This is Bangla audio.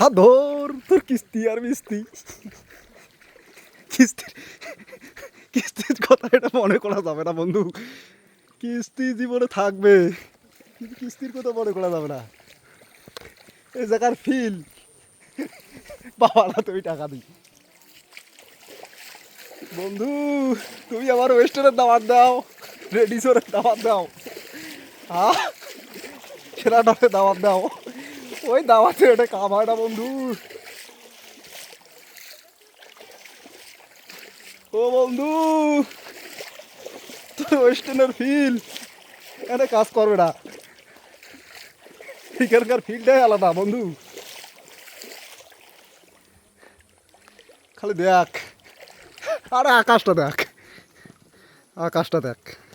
হাত ধর তোর কিস্তি আর মিস্তি কিস্তির কিস্তির কথা এটা মনে করা যাবে না বন্ধু কিস্তি জীবনে থাকবে কিন্তু কিস্তির কথা মনে করা যাবে না। এই জায়গার ফিল বাবা না তুমি টাকা দিই। বন্ধু, তুমি আমার ওয়েস্টার্নের দাবার দাও। রেডিসোরের দাবার দাও। হ্যাঁ সেরাটরে দাবার দাও। ওই দাওয়াতে ওটা কাম হয় না, বন্ধু। ও বন্ধু ওয়েস্টার্নের ফিল এখানে কাজ করবে না। এখানকার ফিল্ডটাই আলাদা, বন্ধু। খালি দেখ। আরে আকাশটা দেখ। আকাশটা দেখ।